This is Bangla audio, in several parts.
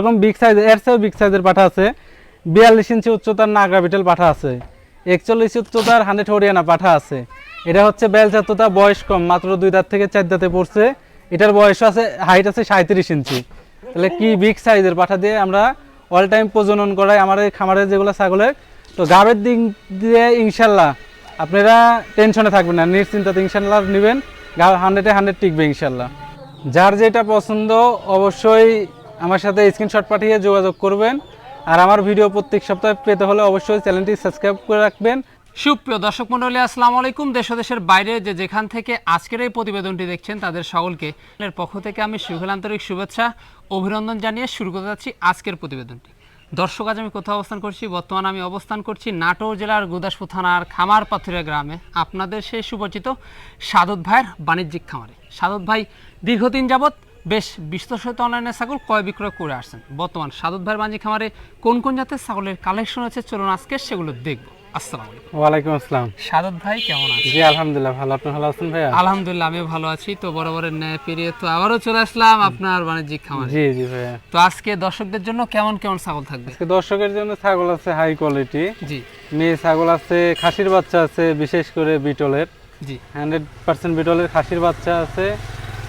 এরকম বিগ সাইজ এর চেয়েও বিগ সাইজের পাঠা আছে। বিয়াল্লিশ ইঞ্চি উচ্চতার নাগরা বিটেল পাঠা আছে। একচল্লিশ উচ্চতার হান্ড্রেড হরিয়ানা পাঠা আছে। এটা হচ্ছে বেল জাততা বয়স কম, মাত্র দুই দাঁত থেকে চার দাঁতে পড়ছে। এটার বয়স আছে হাইট আছে সাঁত্রিশ ইঞ্চি। তাহলে কি বিগ সাইজের পাঠা দিয়ে আমরা অল টাইম প্রজনন করাই আমার এই খামারের যেগুলো ছাগলের তো গাবের দিক দিয়ে ইনশাল্লাহ আপনারা টেনশনে থাকবেন না নিশ্চিন্তাতে ইনশাল্লাহ নেবেন। গা হান্ড্রেডে হান্ড্রেড টিকবে ইনশাল্লাহ। যার যেটা পছন্দ অবশ্যই আমার সাথে স্ক্রিনশট পাঠিয়ে যোগাযোগ করবেন। আর আমার ভিডিও প্রত্যেক সপ্তাহে পেতে হলে অবশ্যই চ্যানেলটি সাবস্ক্রাইব করে রাখবেন। সুপ্রিয় দর্শক মন্ডলী আসসালামু আলাইকুম। দেশ দেশের বাইরে যে যেখান থেকে আজকের এই প্রতিবেদনটি দেখছেন, তাদের সকলকে এর পক্ষ থেকে আমি সুখেল আন্তরিক শুভেচ্ছা, অভিনন্দন জানিয়ে শুরু করতে যাচ্ছি আজকের প্রতিবেদনটি। দর্শক, আজ আমি কোথাও অবস্থান করছি? বর্তমানে আমি অবস্থান করছি নাটোর জেলার গুদাসপুর থানার খামার পাথুরিয়া গ্রামে। আপনাদের সেই সুপরিচিত সাদত ভাইয়ের বাণিজ্যিক খামারে। সাদত ভাই, দীর্ঘদিন যাবৎ বেশ বিস্তৃত অনলাইনে ছাগল ক্রয় বিক্রয় করে আসছেন। বর্তমান সাদত ভাইয়ের বাণিজ্যিক খামারে কোন কোন জাতের ছাগলের কালেকশন আছে? চলুন আজকে সেগুলো দেখব। আসসালামু আলাইকুম। ওয়ালাইকুম আসসালাম। সাদত ভাই কেমন আছেন? জি আলহামদুলিল্লাহ ভালো। আপনি ভালো আছেন ভাইয়া? আলহামদুলিল্লাহ আমিও ভালো আছি। তো বরাবরের ন্যায় পেরিয়ে তো আবারও চলে আসলাম আপনার বাণিজ্যিক খামারে। জি জি ভাইয়া। তো আজকে দর্শকদের জন্য কেমন কেমন ছাগল থাকবে? আজকে দর্শকের জন্য ছাগল আছে হাই কোয়ালিটি জি। মেয়ে ছাগল আছে খাসির বাচ্চা আছে বিশেষ করে বিটলের। জি। হান্ড্রেড পার্সেন্ট বিটলের খাসির বাচ্চা আছে।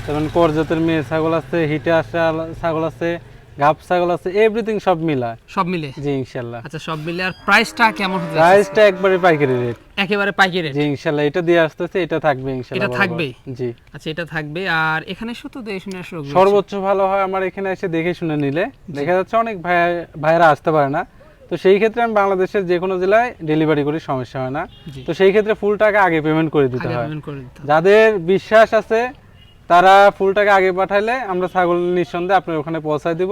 যেমন করজাতের মেয়ে ছাগল আছে হিটে আসা ছাগল আছে গাব ছাগল আছে এভরিথিং সব মিলা সব মিলে? জি ইনশাল্লাহ। আচ্ছা সব মিলে আর প্রাইসটা কেমন যাচ্ছে? প্রাইসটা একবারে পাইকারি রেট একেবারে পাইকারি রেট জি ইনশাল্লাহ এটা দিয়ে আসতেছে এটা থাকবে ইনশাল্লাহ এটা। থাকবেই? জি। আচ্ছা এটা থাকবে আর এখানে শুধু দেখে শুনে আসলে সর্বোচ্চ ভালো হয় আমার এখানে এসে দেখে শুনে নিলে। দেখা যাচ্ছে অনেক ভাই ভাইয়েরা আসতে পারে না। তো সেই ক্ষেত্রে আমি বাংলাদেশের যে কোনো জেলায় ডেলিভারি করি সমস্যা হয় না। তো সেই ক্ষেত্রে ফুল টাকা আগে পেমেন্ট করে দিতে হয়। payment করে দিতে হবে। যাদের বিশ্বাস আছে তারা ফুলটাকে আগে পাঠাইলে আমরা ছাগল নিঃসন্দেহে আপনার ওখানে পৌঁছায় দিব।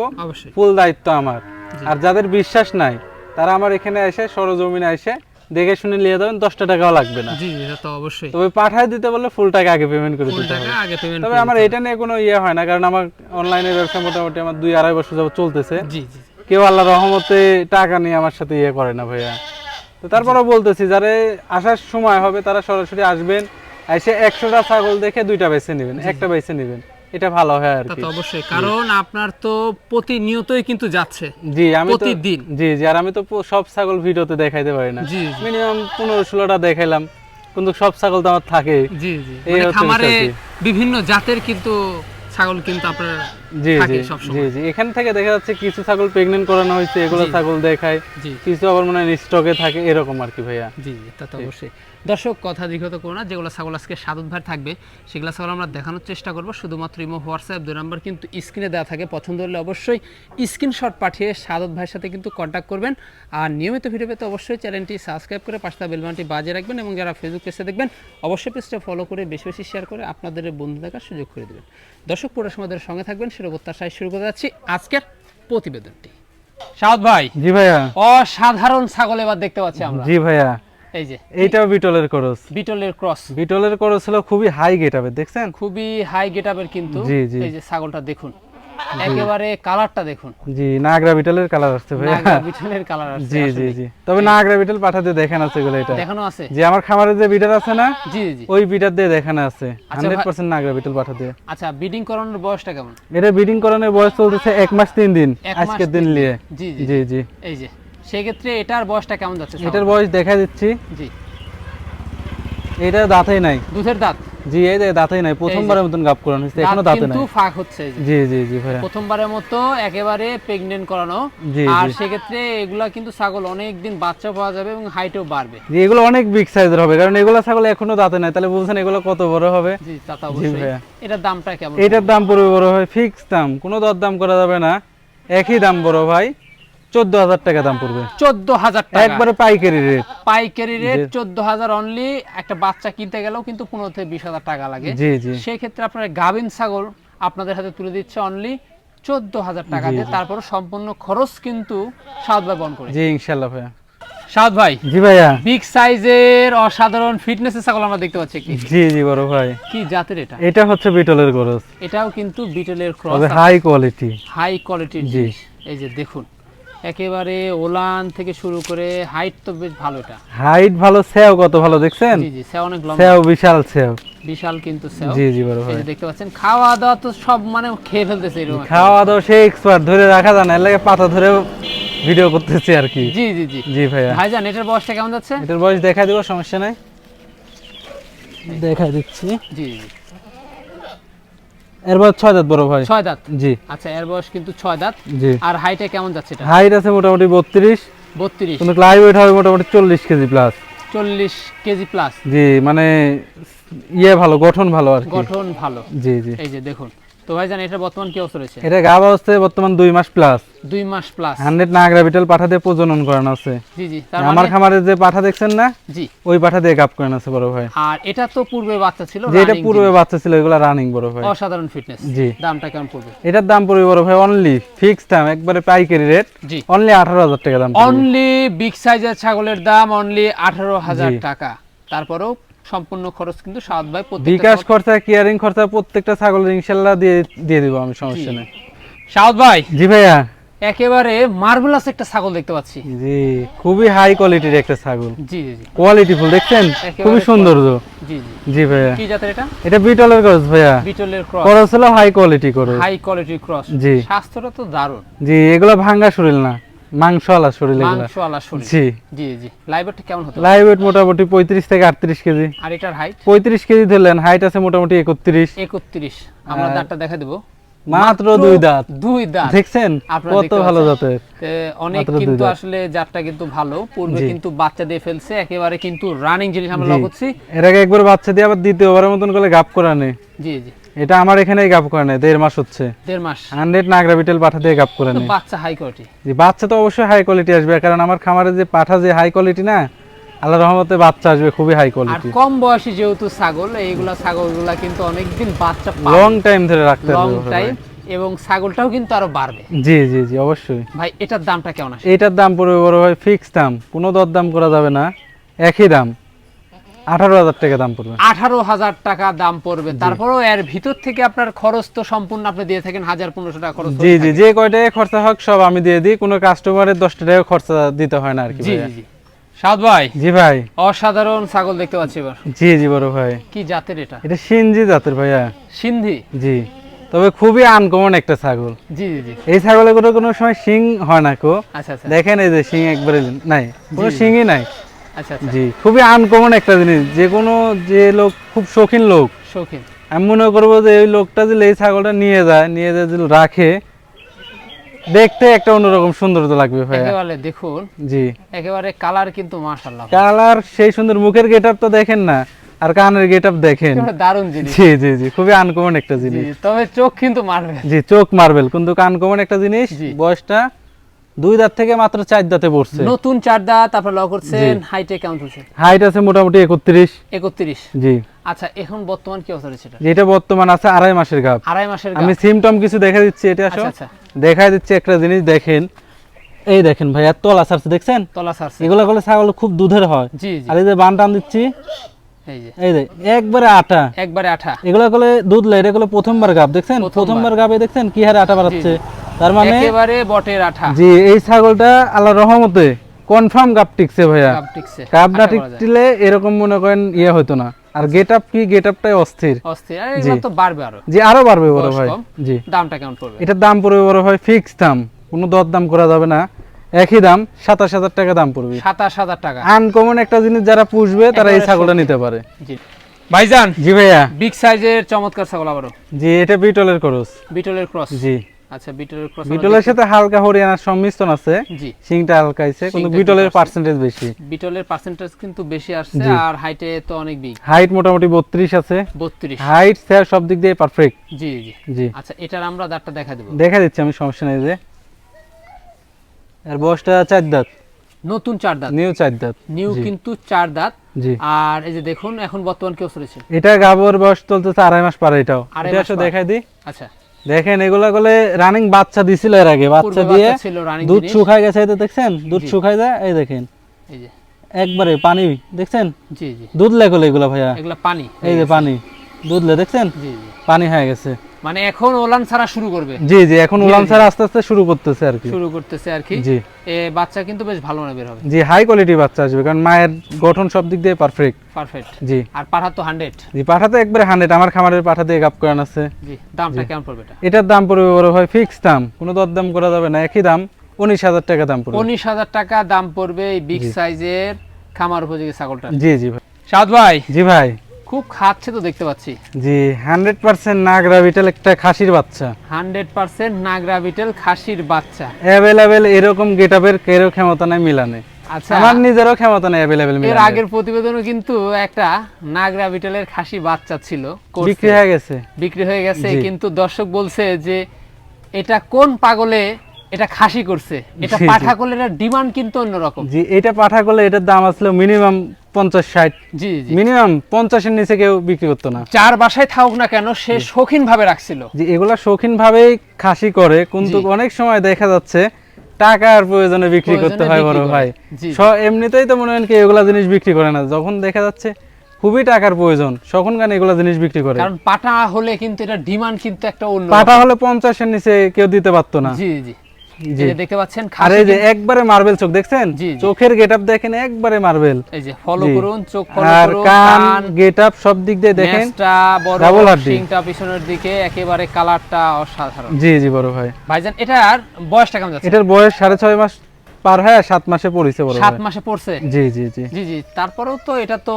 ফুল দায়িত্ব আমার। আর যাদের বিশ্বাস নাই তারা আমার এখানে এসে সরজমিনে এসে দেখে শুনে নিয়ে যাবেন দশটা টাকাও লাগবে না। জি জি এটা তো অবশ্যই। তবে পাঠায় দিতে বললে ফুল টাকা আগে পেমেন্ট করে দিতে টাকা হবে। আগে পেমেন্ট তবে আমার এটা নিয়ে কোনো ইয়ে হয় না কারণ আমার অনলাইনে ব্যবসা মোটামুটি আমার দুই আড়াই বছর যাবত চলতেছে। জি জি কেউ আল্লাহ রহমতে টাকা নিয়ে আমার সাথে ইয়ে করে না ভাইয়া। তো তারপরেও বলতেছি যারা আসার সময় হবে তারা সরাসরি আসবেন। এসে একশোটা ছাগল দেখে দুইটা বেছে নেবেন একটা বেছে নেবেন। এটা ভালো হয় আর কি। অবশ্যই কারণ আপনার তো প্রতিনিয়তই কিন্তু যাচ্ছে জি আমি প্রতিদিন। জি জি আর আমি তো সব ছাগল ভিডিওতে দেখাইতে পারি না। মিনিমাম পনেরো ষোলোটা দেখাইলাম কিন্তু সব ছাগল তো আমার থাকে। জি জি। মানে খামারে বিভিন্ন জাতের কিন্তু ছাগল কিন্তু আপনার জি জি জি জি। এখান থেকে দেখা যাচ্ছে কিছু ছাগল প্রেগনেন্ট করানো হয়েছে এগুলো ছাগল দেখায় কিছু আবার মনে হয় স্টকে থাকে এরকম আর কি ভাইয়া। জি জি তা তো অবশ্যই। দর্শক কথা দীর্ঘত করো না যেগুলো ছাগল আজকে সাদত ভাই থাকবে সেগুলো ছাগল আমরা দেখানোর চেষ্টা করব। শুধুমাত্র ইমো হোয়াটসঅ্যাপ দুই নাম্বার কিন্তু স্ক্রিনে দেওয়া থাকে। পছন্দ হলে অবশ্যই স্ক্রিনশট পাঠিয়ে সাদত ভাইয়ের সাথে কিন্তু কন্ট্যাক্ট করবেন। আর নিয়মিত ভিডিও পেতে অবশ্যই চ্যানেলটি সাবস্ক্রাইব করে পাশটা বেলবানটি বাজিয়ে রাখবেন এবং যারা ফেসবুক পেজে দেখবেন অবশ্যই পেজটা ফলো করে বেশি বেশি শেয়ার করে আপনাদের বন্ধু দেখার সুযোগ করে দেবেন। দর্শক পুরো ধরে সঙ্গে থাকবেন সেটা প্রত্যাশায় শুরু করে যাচ্ছি আজকের প্রতিবেদনটি। সাদ ভাই জি ভাইয়া। অসাধারণ ছাগল এবার দেখতে পাচ্ছি আমরা। জি ভাইয়া। এই যে। এইটাও বিটলের করস বিটলের ক্রস বিটলের করস হলো খুবই হাই গেট দেখছেন? খুবই হাই গেটআপের কিন্তু। এই যে ছাগলটা দেখুন। একেবারে কালারটা দেখুন। জি নাগরা বিটলের কালার আসছে ভাইয়া। নাগা বিটলের কালার আছে জি জি জি। তবে নাগরা বিটল পাঠাতে দেখেন আছে এগুলো এটা। দেখানো আছে? যে আমার খামারে যে বিটার আছে না জি জি ওই বিটার দিয়ে দেখানো আছে। আচ্ছা হান্ড্রেড ভাই- পার্সেন্ট নাগরা বিটল পাঠাতে। আচ্ছা বিডিং করানোর বয়সটা কেমন? এটা বিডিং করানোর বয়স চলতেছে এক মাস তিন দিন। আজকের দিন। নিয়ে। জি। জি জি। এই যে। সেক্ষেত্রে এটার বয়সটা কেমন যাচ্ছে এটার বয়স দেখা দিচ্ছি। জি। এটা দাঁতেই নাই। দুধের দাঁত? জি এই দাঁতেই নাই। প্রথমবারের মতন করানো হয়েছে। এখনও দাঁতে নাই। কিন্তু ফাঁক হচ্ছে জি জি জি ভাইয়া। প্রথমবারের মতো একেবারে প্রেগনেন্ট করানো। আর সেক্ষেত্রে এগুলা কিন্তু ছাগল অনেক দিন বাচ্চা পাওয়া যাবে এবং হাইটও বাড়বে। জি এগুলো অনেক বিগ সাইজের হবে। কারণ এগুলো ছাগল এখনও দাঁতে নাই। তাহলে বলছেন এগুলো কত বড় হবে? জি তা তো অবশ্যই। এটার দামটা কেমন? এটার দাম পড়বে বড় হয় ফিক্স দাম। কোনো দর দাম করা যাবে না। একই দাম বড় ভাই। চোদ্দ হাজার টাকা দাম পড়বে। চোদ্দ হাজার টাকা। একবারে পাইকারি রেট পাইকারি রেট চোদ্দ হাজার অনলি একটা বাচ্চা কিনতে গেলেও কিন্তু পনেরো থেকে বিশ হাজার টাকা লাগে। জি জি। সেই ক্ষেত্রে আপনার গাভিন ছাগল আপনাদের হাতে তুলে দিচ্ছে অনলি চোদ্দ হাজার টাকা দিয়ে। তারপর সম্পূর্ণ খরচ কিন্তু সাদ ভাই বহন করে। জি ইনশাল্লাহ ভাইয়া। সাদ ভাই জি ভাইয়া। বিগ সাইজের অসাধারণ ফিটনেসের ছাগল আমরা দেখতে পাচ্ছি কি? জি জি বড় ভাই। কি জাতের এটা? এটা হচ্ছে বিটলের গরজ। এটাও কিন্তু বিটলের ক্রস হাই কোয়ালিটি হাই কোয়ালিটির। জিনিস। এই যে দেখুন। একেবারে ওলান থেকে শুরু করে হাইট তো বেশ ভালো এটা। হাইট ভালো সেও কত ভালো দেখছেন? জি জি সে অনেক লম্বা। সেও বিশাল সেও। বিশাল কিন্তু সেও। জি জি বড় ভাই। দেখতে পাচ্ছেন খাওয়া দাওয়া তো সব মানে খেয়ে ফেলতেছে এরকম খাওয়া দাওয়া সেই এক্সপার্ট ধরে রাখা যায় না এর লাগে পাতা ধরে ভিডিও করতেছি আর কি। জি জি জি। জি ভাইয়া। ভাইজান এটার বয়সটা কেমন যাচ্ছে? এটার বয়স দেখা দিব সমস্যা নাই। দেখা দিচ্ছি। জি জি। এর বয়স ছয় দাঁত বড় ভাই। ছয় দাঁত? জি। আচ্ছা এর বয়স কিন্তু ছয় দাঁত। জি। আর হাইটে কেমন যাচ্ছে এটা? হাইট আছে মোটামুটি বত্রিশ। বত্রিশ। কিন্তু ক্লাই ওয়েট হবে মোটামুটি চল্লিশ কেজি প্লাস চল্লিশ কেজি প্লাস জি মানে ইয়ে ভালো গঠন ভালো আর কি। গঠন ভালো। জি জি। এই যে দেখুন তো ভাইজান এটা বর্তমান কি অবস্থা রয়েছে? এটা গাব অবস্থায় বর্তমান দুই মাস প্লাস দুই মাস প্লাস হান্ড্রেড নাগরা বিটেল পাঠা দিয়ে প্রজনন করানো আছে। জি জি তার আমার মানে খামারে যে পাঠা দেখছেন না জি। ওই পাঠা দিয়ে গাপ করানো আছে বড় ভাই। আর এটা তো পূর্বে বাচ্চা ছিল যে এটা পূর্বে বাচ্চা ছিল এগুলা রানিং বড় ভাই। অসাধারণ ফিটনেস জি। দামটা কেমন পড়বে? এটার দাম পড়বে বড় ভাই অনলি ফিক্স দাম একবারে পাইকারি রেট জি। অনলি আঠারো হাজার টাকা দাম অনলি বিগ সাইজের ছাগলের দাম অনলি আঠারো হাজার জি। টাকা। তারপরেও সম্পূর্ণ খরচ কিন্তু সাত ভাই প্রত্যেকটা বিকাশ খরচা কেয়ারিং খরচা প্রত্যেকটা ছাগলের ইনশাল্লাহ দিয়ে দিয়ে দিব আমি সমস্যা নেই। সাউদ ভাই। জি ভাইয়া। একেবারে মার্ভেলাস একটা ছাগল দেখতে পাচ্ছি। জি খুবই হাই কোয়ালিটির একটা ছাগল। জি জি কোয়ালিটি ফুল দেখছেন? খুবই সৌন্দর্য জি জি। জি ভাইয়া। কি জাতের এটা? এটা বিটলের গছ ভাইয়া। বিটলের ক্রস খরচ হলো হাই কোয়ালিটি করে হাই কোয়ালিটি ক্রস জি। স্বাস্থ্যটা তো দারুণ। জি এগুলো ভাঙা শরীর না। শরীর শরীর। জি। জি জি। কেমন হতো লাইভ ওয়েট মোটামুটি পঁয়ত্রিশ থেকে আটত্রিশ কেজি। আর এটার হাইট পঁয়ত্রিশ কেজি ধরলেন হাইট আছে মোটামুটি একত্রিশ। একত্রিশ। আমরা দাঁতটা দেখা দেবো। মাত্র দুই দাঁত। দুই দাঁত। দেখছেন? কত ভালো? জাতের। অনেক কিন্তু আসলে জাতটা কিন্তু ভালো। পূর্বে কিন্তু বাচ্চা দিয়ে ফেলছে একেবারে কিন্তু রানিং জিনিস আমরা। লক্ষ্য করছি এর আগে একবার বাচ্চা দিয়ে আবার দ্বিতীয়বারের মতন করে গাপ করা নেই জি জি। এটা আমার এখানেই গাপ করে নেই দেড় মাস হচ্ছে। দেড় মাস। হান্ড্রেড নাগরা বিটেল পাঠা দিয়ে গাপ করে নেই বাচ্চা হাই কোয়ালিটি জি বাচ্চা তো অবশ্যই হাই কোয়ালিটি আসবে কারণ আমার খামারে যে পাঠা যে হাই কোয়ালিটি না আল্লাহ রহমতে বাচ্চা আসবে খুবই হাই আর কোয়ালিটি কম বয়সী যেহেতু ছাগল এইগুলা ছাগলগুলা কিন্তু অনেকদিন বাচ্চা লং টাইম ধরে রাখতে লং হবে টাইম এবং ছাগলটাও কিন্তু আরও বাড়বে। জি জি জি অবশ্যই। ভাই এটার দামটা কেমন আসে? এইটার দাম পড়বে বড় ভাই ফিক্স দাম কোনো দর দাম করা যাবে না একই দাম। আঠারো হাজার টাকা দাম পড়বে। আঠারো হাজার টাকা দাম পড়বে। তারপরেও এর ভিতর থেকে আপনার খরচ তো সম্পূর্ণ আপনি দিয়ে থাকেন হাজার পনেরোশো টাকা খরচ জি জি যে কয়টায় খরচা হোক সব আমি দিয়ে দিই। কোনো কাস্টমারের দশটা টাকা খরচা দিতে হয় না আর কি জি জি জি। সাদ ভাই জি ভাই। অসাধারণ ছাগল দেখতে পাচ্ছি এবার। জি জি বড় ভাই। কি জাতের এটা? এটা সিনজি জাতের ভাইয়া। সিন্ধি? জি। তবে খুবই আনকমন একটা ছাগল। জি জি এই ছাগলের কোনো কোনো সময় শিং হয় না কো। আচ্ছা আচ্ছা। দেখেন এই যে শিং একবারে নাই। কোনো। শিংই নাই। জি খুবই আনকমন একটা জিনিস। যে কোনো যে লোক খুব শৌখিন লোক শৌখিন। আমি মনে করব যে এই লোকটা যদি এই ছাগলটা নিয়ে যায় নিয়ে যায় যদি রাখে দেখতে একটা অন্যরকম সৌন্দর্য লাগবে ভাইয়া। একেবারে দেখুন জি। একেবারে কালার কিন্তু মাশাআল্লাহ। কালার সেই সুন্দর মুখের গেট তো দেখেন না আর কানের গেট দেখেন। দারুণ জিনিস। জি জি জি খুবই আনকমন একটা জিনিস। তবে চোখ কিন্তু মারবে জি চোখ মার্বেল কিন্তু আনকমন একটা জিনিস। বয়সটা দুই দাঁত থেকে মাত্র চার দাঁতে পড়ছে। নতুন চার দাঁত আপনার লক করছেন হাইটে কেমন চলছে হাইট আছে মোটামুটি একত্রিশ। একত্রিশ। জি। আচ্ছা এখন বর্তমান কি অবস্থা যেটা বর্তমান আছে আড়াই মাসের গাপ আড়াই মাসের আমি কিছু দেখা দিচ্ছি এটা আসো। আচ্ছা আচ্ছা। দিচ্ছি একটা জিনিস দেখেন। এই দেখেন ভাই এত তলা ছাড়ছে দেখছেন? তলা সারছে। এগুলো করলে ছাগল খুব দুধের হয়। জি আর এই যে বান টান দিচ্ছি এই যে। একবারে আটা। একবারে আঠা। এগুলো করলে দুধ লাই এটা করলে প্রথমবার গাব দেখছেন? প্রথমবার। প্রথমবার গাবে দেখছেন? কি হারে আটা বাড়াচ্ছে? তার মানে একেবারে বটের আঠা। জি এই ছাগলটা আল্লাহ রহমতে কনফার্ম টিকছে ভাইয়া। না। টিকলে এরকম মনে করেন ইয়ে হতো না। আর গেট আপ কি গেট আপটাই অস্থির। অস্থির। আর এগুলো তো বাড়বে আরও। জি আরও বাড়বে বড় ভাই। জি। দামটা কেমন পড়বে? এটার দাম পড়বে বড় ভাই ফিক্স দাম। কোনো দর দাম করা যাবে না। একই দাম সাতাশ হাজার টাকা দাম পড়বে। সাতাশ হাজার টাকা। আনকমন একটা জিনিস যারা পুষবে তারা এই ছাগলটা নিতে পারে। জি। ভাইজান জি ভাইয়া। বিগ সাইজের চমৎকার ছাগল আবারও। জি এটা বিটলের খরচ বিটলের ক্রস জি। আচ্ছা বিটলের ক্রস বিটলের সাথে হালকা হরিয়ানার সংমিশ্রণ আছে। জি। সিংটা হালকা আছে কিন্তু বিটলের পার্সেন্টেজ বেশি। বিটলের পার্সেন্টেজ কিন্তু বেশি আসছে আর হাইটে তো অনেক বিগ হাইট মোটামুটি বত্রিশ আছে। বত্রিশ। হাইট স্যার সব দিক দিয়ে পারফেক্ট জি জি জি। আচ্ছা এটার আমরা দাঁতটা দেখা দেবো। দেখা দিচ্ছি আমি সমস্যা নেই যে। এর বয়সটা চার দাঁত। নতুন চার দাঁত। নিউ চার দাঁত। নিউ কিন্তু চার দাঁত। জি। আর এই যে দেখুন এখন বর্তমান কি অবস্থা রয়েছে এটা গাবর বয়স চলতেছে আড়াই মাস পারে এটাও। আড়াই এটা। দেখাই দিই। আচ্ছা। দেখেন এগুলা গলে রানিং বাচ্চা দিছিল এর আগে বাচ্চা দিয়ে দুধ। শুকায় গেছে এই তো দেখছেন? দুধ। শুকায় যায় এই দেখেন। এই যে। একবারে পানি দেখছেন? জি জি। দুধ লাগল এগুলা ভাইয়া। এগুলা পানি। এই যে। পানি। দুধ লে দেখছেন? জি জি। পানি হয়ে গেছে। মানে এখন ওলান ছাড়া শুরু করবে। জি জি এখন জি। স্যার আস্তে আস্তে শুরু করতেছে আর কি। শুরু করতেছে আর কি। জি। এ বাচ্চা কিন্তু বেশ ভালো মানে বের হবে। জি হাই কোয়ালিটি বাচ্চা আসবে কারণ মায়ের গঠন সব দিক দিয়ে পারফেক্ট পারফেক্ট জি। আর পাঠা তো হান্ড্রেড জি পাঠা তো একবারে হান্ড্রেড আমার খামারের পাঠা দিয়ে গাপ করান আছে। জি দামটা কেমন পড়বে এটা? এটার দাম পড়বে বড় ভাই ফিক্স দাম। কোনো দরদাম করা যাবে না একই দাম উনিশ হাজার টাকা দাম পড়বে। উনিশ হাজার টাকা দাম পড়বে এই বিগ সাইজের খামার উপযোগী ছাগলটা জি জি ভাই। সাদ ভাই। জি ভাই। খুব খাচ্ছে তো দেখতে পাচ্ছি। জি হান্ড্রেড পার্সেন্ট নাগরা বিটেল একটা খাসির বাচ্চা। হান্ড্রেড পার্সেন্ট নাগরা বিটেল খাসির বাচ্চা। অ্যাভেলেবেল এরকম গেট আপের কেরো ক্ষমতা নাই মিলানে। আচ্ছা। আমার নিজেরও ক্ষমতা নাই অ্যাভেলেবেল এর আগের প্রতিবেদনও কিন্তু একটা নাগরা বিটেলের খাসি বাচ্চা ছিল বিক্রি হয়ে গেছে। বিক্রি হয়ে গেছে কিন্তু দর্শক বলছে যে এটা কোন পাগলে এটা খাসি করছে? এটা জি, জি। পাঠা করলে এটা ডিমান্ড কিন্তু অন্যরকম। জি এটা পাঠা করলে এটার দাম আসলো মিনিমাম পঞ্চাশ ষাট। জি জি। মিনিমাম পঞ্চাশের নিচে কেউ বিক্রি করতো না। যার বাসায় থাকুক না কেন সে শৌখিন ভাবে রাখছিল। যে এগুলা শৌখিন ভাবেই খাসি করে কিন্তু অনেক সময় দেখা যাচ্ছে টাকার প্রয়োজনে বিক্রি করতে হয় বড় ভাই। এমনিতেই তো মনে হয় কি এগুলা জিনিস বিক্রি করে না। যখন দেখা যাচ্ছে খুবই টাকার প্রয়োজন তখন কেন এগুলা জিনিস বিক্রি করে। কারণ পাটা হলে কিন্তু এটা ডিমান্ড কিন্তু একটা অন্য পাটা হলে পঞ্চাশের নিচে কেউ দিতে পারতো না। জি জি। এই দেখতে পাচ্ছেন আরে যে একবারে মার্বেল চোখ দেখছেন। চোখের গেটআপ দেখেন একবারে মার্বেল। এই যে ফলো করুন চোখ ফলো করুন কান কান গেট সব দিক দিয়ে দেখেন। বড় Double হাড্ডি। পিছনের দিকে একেবারে কালারটা অসাধারণ। জি জি বড় ভাই। ভাইজান এটার বয়সটা কেমন যাচ্ছে? এটার বয়স সাড়ে ছয় মাস পার হয়ে সাত মাসে পড়েছে বড় সাত মাসে পড়ছে? জি জি জি। জি জি তারপরেও তো এটা তো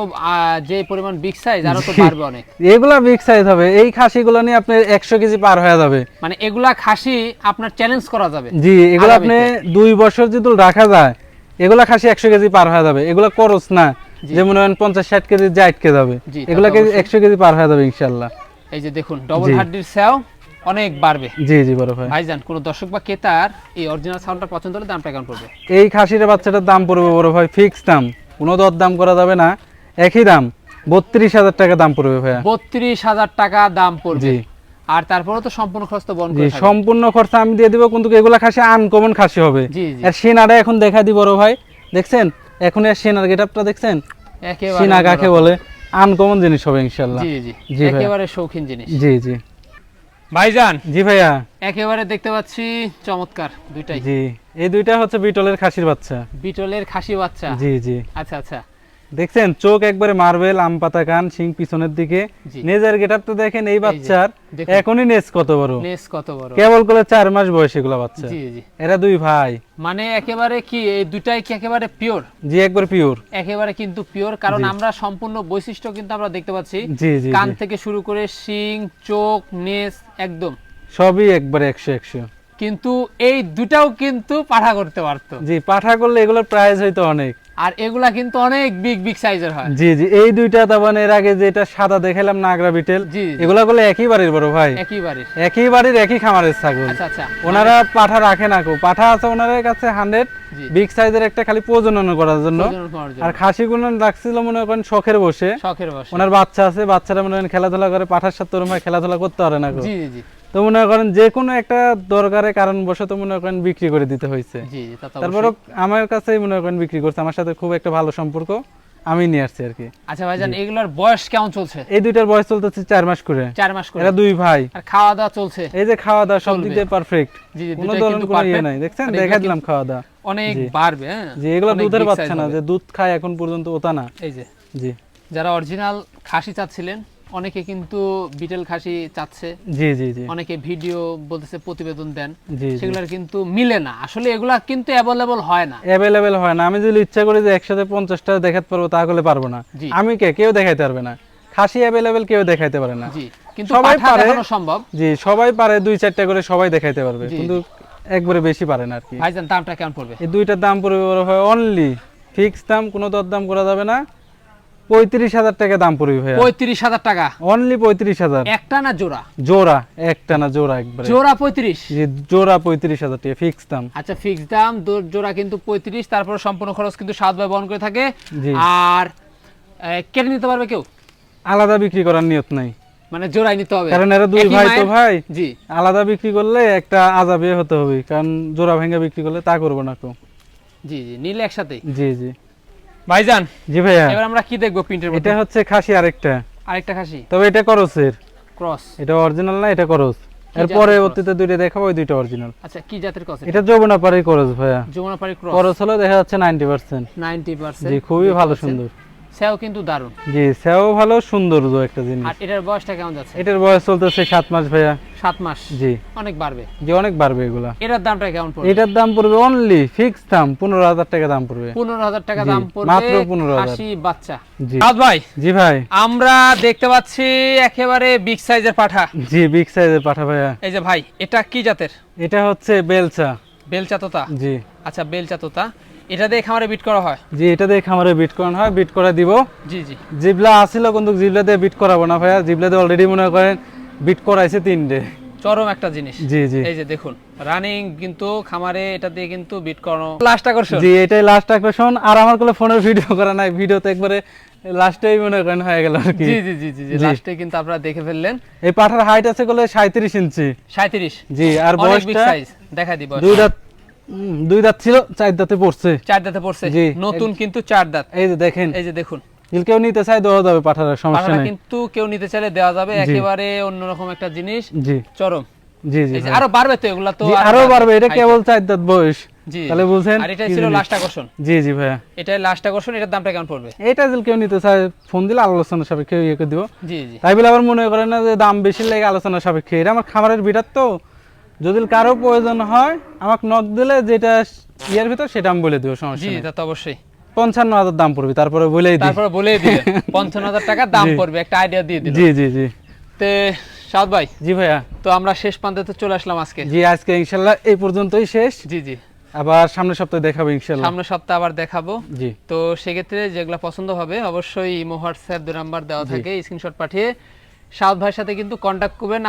যে পরিমাণ বিগ সাইজ আরও তো বাড়বে অনেক। এগুলা বিগ সাইজ হবে। এই খাসিগুলো নিয়ে আপনি একশো কেজি পার হয়ে যাবে। মানে এগুলা খাসি আপনার চ্যালেঞ্জ করা যাবে। জি এগুলো আপনি দুই বছর যদি রাখা যায় এগুলা খাসি একশো কেজি পার হয়ে যাবে। এগুলা করস না। জি। যে মনে হয় পঞ্চাশ ষাট কেজি যা আটকে যাবে। জি, তা তো এগুলা কেজি অবশ্যই। কেজি পার হয়ে যাবে ইনশাল্লাহ এই যে দেখুন ডবল হাড্ডির সেও অনেক বাড়বে। জি জি বড় ভাই। ভাইজান কোন দর্শক বা ক্রেতার এই অরিজিনাল সাউন্ডটা পছন্দ হলে দামটা কেমন পড়বে? এই খাসির বাচ্চাটার দাম পড়বে বড় ভাই ফিক্স দাম। কোনো দর দাম করা যাবে না একই দাম বত্রিশ হাজার টাকা দাম পড়বে ভাইয়া। বত্রিশ হাজার টাকা দাম পড়বে। জি। আর তারপরে তো সম্পূর্ণ খরচ তো বহন করে। সম্পূর্ণ খরচা আমি দিয়ে দিব কিন্তু এগুলা খাসি আনকমন খাসি হবে। জি জি। আর সেনাটা এখন দেখা দি বড় ভাই। দেখছেন? এখন এর সেনার গেটআপটা দেখছেন? একেবারে সিনা কাকে বলে? আনকমন জিনিস হবে ইনশাল্লাহ। জি জি। জি একেবারে শৌখিন জিনিস। জি জি। ভাইজান জি ভাইয়া। একেবারে দেখতে পাচ্ছি চমৎকার দুইটাই। জি এই দুইটা হচ্ছে বিটলের খাসির বাচ্চা। বিটলের খাসি বাচ্চা। জি জি। আচ্ছা আচ্ছা। দেখছেন চোখ একবারে মার্বেল আম পাতা কান শিং পিছনের দিকে। নেজের গেটআপটা দেখেন এই বাচ্চার এখনই নেজ কত বড়। নেস কত বড়। কেবল করে চার মাস বয়স এগুলা বাচ্চা। জি জি। এরা দুই ভাই। মানে একেবারে কি এই দুইটাই কি একেবারে পিওর জি একবার পিওর একেবারে কিন্তু পিওর কারণ আমরা সম্পূর্ণ বৈশিষ্ট্য কিন্তু আমরা দেখতে পাচ্ছি। জি জি কান থেকে শুরু করে শিং চোখ নেস একদম। সবই একবারে একশো একশো। কিন্তু এই দুটাও কিন্তু পাঠা করতে পারতো। জি পাঠা করলে এগুলোর প্রাইস হইতো অনেক। আর এগুলা কিন্তু অনেক বিগ বিগ সাইজের হয়। জি জি এই দুইটা তারপরে এর আগে যেটা সাদা দেখালাম নাগরা বিটেল এগুলা করলে একই বাড়ির বড় ভাই। একইবারে একই বাড়ির একই খামারের ছাগল। আচ্ছা আচ্ছা। ওনারা পাঠা রাখে না কো পাঠা আছে ওনাদের কাছে হান্ড্রেড জি। বিগ সাইজের একটা খালি প্রজনন করার জন্য। আর খাসিগুলো রাখছিল মনে করেন শখের বসে। শখের বসে। ওনার বাচ্চা আছে বাচ্চারা মনে করেন খেলাধুলা করে পাঠার সাথে ওরম খেলাধুলা করতে পারে না জি জি। তো মনে করেন যে কোনো একটা দরকারে কারণ বসে তো মনে করেন বিক্রি করে দিতে হয়েছে। জি জি তা তো তারপরও অবশ্যই। আমার কাছেই মনে করেন বিক্রি করছে আমার সাথে খুব একটা ভালো সম্পর্ক আমি নিয়ে আসছি আর কি। আচ্ছা ভাইজান এগুলার বয়স কেমন চলছে? এই দুইটার বয়স চলতেছে চার মাস করে। চার মাস করে। এরা দুই ভাই। আর খাওয়া দাওয়া চলছে? এই যে খাওয়া দাওয়া সব দিক দিয়ে পারফেক্ট জি জি কোনো ধরনের কিন্তু কোনো ইয়ে নাই। দেখছেন? দেখা দিলাম খাওয়া দাওয়া অনেক বাড়বে হ্যাঁ? যে এগুলো দুধের বাচ্চা না যে দুধ খায় এখন পর্যন্ত ওটা না। এই যে। জি। যারা অরিজিনাল খাসি চাচ্ছিলেন অনেকে কিন্তু বিটেল খাসি চাচ্ছে। জি জি জি। অনেকে ভিডিও বলতেছে প্রতিবেদন দেন। সেগুলোর কিন্তু মিলে না। আসলে এগুলা কিন্তু অ্যাভেলেবল হয় না। অ্যাভেলেবেল হয় না। আমি যদি ইচ্ছা করি যে একসাথে পঞ্চাশটা দেখাতে পারব তাহলে পারব না। আমি কে? কেউ দেখাইতে পারবে না। খাসি অ্যাভেলেবেল কেউ দেখাইতে পারে না। জি। কিন্তু সবাই পারে। সম্ভব। জি সবাই পারে দুই চারটা করে সবাই দেখাইতে পারবে। কিন্তু একবারে বেশি পারে না আর কি। ভাইজান দামটা কেমন পড়বে? এই দুইটার দাম পড়বে হয় অনলি ফিক্স দাম কোনো দরদাম করা যাবে না। পঁয়ত্রিশ হাজার টাকা দাম পড়বে ভাইয়া। পঁয়ত্রিশ হাজার টাকা। অনলি পঁয়ত্রিশ হাজার। একটা না জোড়া? জোড়া একটা না জোড়া একবারে। জোড়া পঁয়ত্রিশ? জি জোড়া পঁয়ত্রিশ হাজার টাকা ফিক্স দাম। আচ্ছা ফিক্স দাম জোড়া কিন্তু পঁয়ত্রিশ তারপর সম্পূর্ণ খরচ কিন্তু সাত ভাই বহন করে থাকে। আর কেটে নিতে পারবে কেউ? আলাদা বিক্রি করার নিয়ত নাই। মানে জোড়াই নিতে হবে। কারণ এরা দুই ভাই তো ভাই। জি। আলাদা বিক্রি করলে একটা আজাবে হতে হবে কারণ জোড়া ভেঙে বিক্রি করলে তা করব না কেউ। জি জি নিলে একসাথে জি জি। ভাইজান জি ভাইয়া। এবার আমরা কি দেখব প্রিন্টের মধ্যে? এটা হচ্ছে খাসি আরেকটা। আরেকটা খাসি? তবে এটা করসের। ক্রস এটা অরিজিনাল না এটা করস। এর পরবর্তীতে দুইটা দেখাবো ওই দুইটা অরিজিনাল আচ্ছা কি জাতের ক্রস এটা যমুনা করস ভাইয়া। যমুনাপাড়ি ক্রস করস হলো দেখা যাচ্ছে নাইনটি পার্সেন্ট নাইনটি পার্সেন্ট জি খুবই ভালো সুন্দর। সেও কিন্তু দারুণ। জি সেও ভালো সৌন্দর্য একটা জিনিস। আর এটার বয়সটা কেমন যাচ্ছে? এটার বয়স চলতেছে সাত মাস ভাইয়া। সাত মাস? জি। অনেক বাড়বে। জি অনেক বাড়বে এগুলা। এটার দামটা কেমন পড়বে? এটার দাম পড়বে অনলি ফিক্স দাম পনেরো হাজার টাকা দাম পড়বে। পনেরো হাজার টাকা দাম পড়বে মাত্র 15,000 খাসি বাচ্চা। জি। রাজ ভাই জি ভাই। আমরা দেখতে পাচ্ছি একেবারে বিগ সাইজের পাঠা। জি বিগ সাইজের পাঠা ভাইয়া। এই যে ভাই এটা কি জাতের? এটা হচ্ছে বেলচা। বেলচা তোতা? জি। আচ্ছা বেলচা তোতা। এটা দিয়ে খামারে বিট করা হয়? জি এটা দিয়ে খামারে বিট করানো হয় বিট করে দিব। জি জি। জিবলা আসিল কিন্তু জিবলা দিয়ে বিট করাবো না ভাইয়া। জিবলা দিয়ে অলরেডি মনে করেন বিট করাইছে তিনটে। চরম একটা জিনিস। জি জি। এই যে দেখুন রানিং কিন্তু খামারে এটা দিয়ে কিন্তু বিট করানো লাস্ট আকর্ষণ। জি এটাই লাস্ট আকর্ষণ। আর আমার কোলে ফোনের ভিডিও করা নাই। ভিডিওতে একবারে লাস্টেই মনে করেন হয়ে গেল আর কি। জি জি জি জি। লাস্টে কিন্তু আপনারা দেখে ফেললেন। এই পাঠার হাইট আছে কোলে সাঁত্রিশ ইঞ্চি। সাঁত্রিশ জি আর বয়সটা দেখা দিব দুই দাঁত উম, দুই দাঁত ছিল চার দাঁতে পড়ছে। চার দাঁতে পড়ছে। জি। নতুন কিন্তু চার দাঁত। এই যে দেখেন। এই যে দেখুন। কেউ নিতে চাই দেওয়া যাবে পাঠার সমস্যা নেই। কিন্তু কেউ নিতে চাইলে দেওয়া যাবে। একেবারে অন্যরকম একটা জিনিস। জি। চরম। জি জি। আরও বাড়বে তো এগুলা তো আরও বাড়বে। এটা কেবল চার দাঁত বয়স। তাহলে আর এটাই ছিল লাস্ট আকর্ষণ। জি জি ভাইয়া। এটাই লাস্ট আকর্ষণ এটার দামটা কেমন পড়বে? এটা যদি কেউ নিতে চায় ফোন দিলে আলোচনা সাপেক্ষে ইয়ে করে দিব। জি জি। তাই বলে আবার মনে করেন না যে দাম বেশি লাগে আলোচনা সাপেক্ষে। এটা আমার খামারের বিটার তো যদি কারও প্রয়োজন হয় আমাকে নক দিলে যেটা ইয়ের ভিতর সেটা আমি বলে দিব সমস্যা জি তা তো অবশ্যই। পঞ্চান্ন হাজার দাম পড়বে তারপরে বলেই দিই। তারপরে বলে দিলেন পঞ্চান্ন হাজার টাকা দাম পড়বে একটা আইডিয়া দিয়ে দিল। জি জি জি। তে সাদ ভাই জি ভাইয়া। তো আমরা শেষ প্রান্তে চলে আসলাম আজকে। জি আজকে ইনশাল্লাহ এই পর্যন্তই শেষ। জি জি। আবার সামনের সপ্তাহে দেখাবো ইনশাল্লাহ। সামনের সপ্তাহে আবার দেখাবো। জি। তো সেক্ষেত্রে যেগুলো পছন্দ হবে অবশ্যই ইমো হোয়াটসঅ্যাপ দু নাম্বার দেওয়া থাকে স্ক্রিনশট পাঠিয়ে। সাউদ ভাইয়ের সাথে কিন্তু কন্ট্যাক্ট করবেন